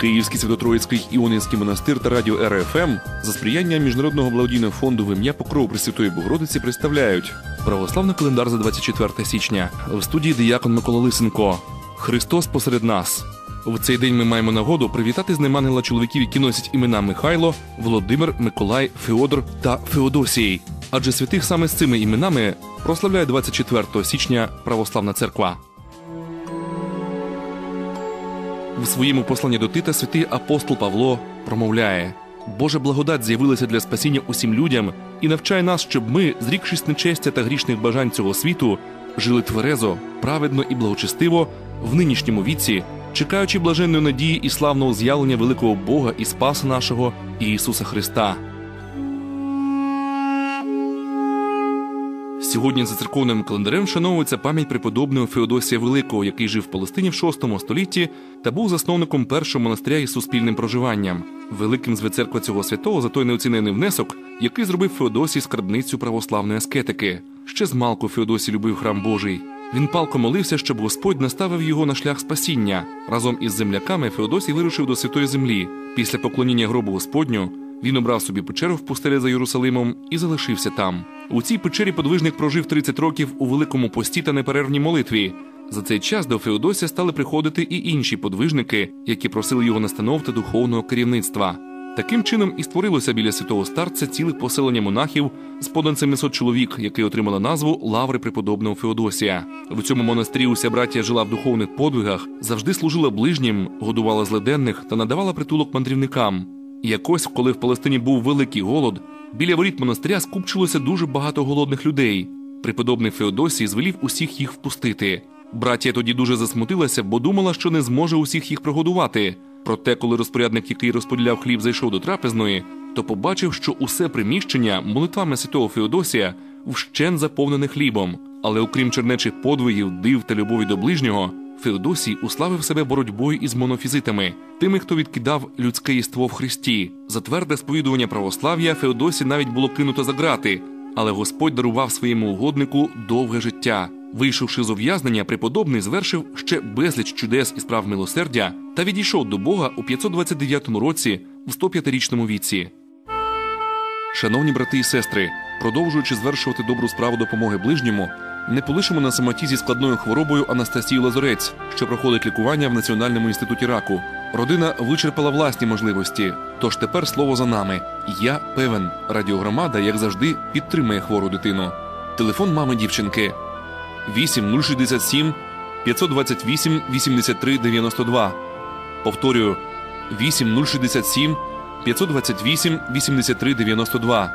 Київський Святотроїцький Іонинський монастир та радіо РФМ за сприяння Міжнародного благодійного фонду в ім'я Покров Пресвятої Богородиці представляють православний календар за 24 січня в студії Диякон Микола Лисенко. Христос посеред нас. В цей день ми маємо нагоду привітати з ним чоловіків, які носять імена Михайло, Володимир, Миколай, Феодор та Феодосій. Адже святих саме з цими іменами прославляє 24 січня Православна церква. В своєму посланні до Тита святий апостол Павло промовляє: Божа благодать з'явилася для спасіння усім людям і навчає нас, щоб ми, зрікшись нечестя та грішних бажань цього світу, жили тверезо, праведно і благочестиво в нинішньому віці, чекаючи блаженної надії і славного з'явлення великого Бога і Спаса нашого Ісуса Христа. Сьогодні за церковним календарем вшановується пам'ять преподобного Феодосія Великого, який жив в Палестині в VI столітті та був засновником першого монастиря із суспільним проживанням. Великим зве церква цього святого за той неоцінений внесок, який зробив Феодосій скарбницю православної аскетики. Ще з малку Феодосій любив храм Божий. Він палко молився, щоб Господь наставив його на шлях спасіння. Разом із земляками Феодосій вирушив до святої землі. Після поклоніння гробу Господню він обрав собі печеру в пустелі за Єрусалимом і залишився там. У цій печері подвижник прожив 30 років у великому пості та неперервній молитві. За цей час до Феодосія стали приходити і інші подвижники, які просили його настанов та духовного керівництва. Таким чином і створилося біля святого старця ціле поселення монахів з понад 700 чоловік, яке отримало назву Лаври преподобного Феодосія. В цьому монастирі уся братія жила в духовних подвигах, завжди служила ближнім, годувала злиденних та надавала притулок мандрівникам. Якось, коли в Палестині був великий голод, біля воріт монастиря скупчилося дуже багато голодних людей. Преподобний Феодосій звелів усіх їх впустити. Братія тоді дуже засмутилася, бо думала, що не зможе усіх їх прогодувати. Проте, коли розпорядник, який розподіляв хліб, зайшов до трапезної, то побачив, що усе приміщення молитвами святого Феодосія вщен заповнене хлібом. Але окрім чернечих подвигів, див та любові до ближнього, Феодосій уславив себе боротьбою із монофізитами, тими, хто відкидав людське єство в Христі. За тверде сповідування православ'я Феодосі навіть було кинуто за грати, але Господь дарував своєму угоднику довге життя. Вийшовши з ув'язнення, преподобний звершив ще безліч чудес і справ милосердя та відійшов до Бога у 529 році в 105-річному віці. Шановні брати і сестри, продовжуючи звершувати добру справу допомоги ближньому, не полишимо на самоті зі складною хворобою Анастасію Лазорець, що проходить лікування в Національному інституті раку. Родина вичерпала власні можливості. Тож тепер слово за нами. Я певен, радіогромада, як завжди, підтримує хвору дитину. Телефон мами дівчинки 8 067 528 83 92. Повторюю 8 067 528 83 92.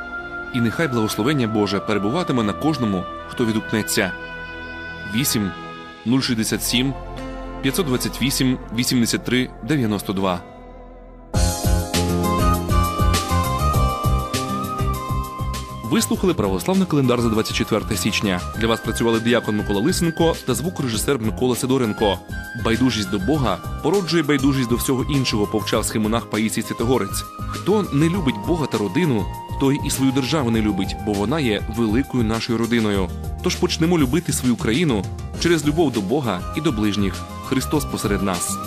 І нехай благословення Боже перебуватиме на кожному, хто відгукнеться. 8 067 528 83 92. Ви слухали православний календар за 24 січня. Для вас працювали діякон Микола Лисенко та звукорежисер Микола Сидоренко. Байдужість до Бога породжує байдужість до всього іншого, повчав схемонах Паїсій Святогорець. Хто не любить Бога та родину, той і свою державу не любить, бо вона є великою нашою родиною. Тож почнемо любити свою країну через любов до Бога і до ближніх. Христос посеред нас.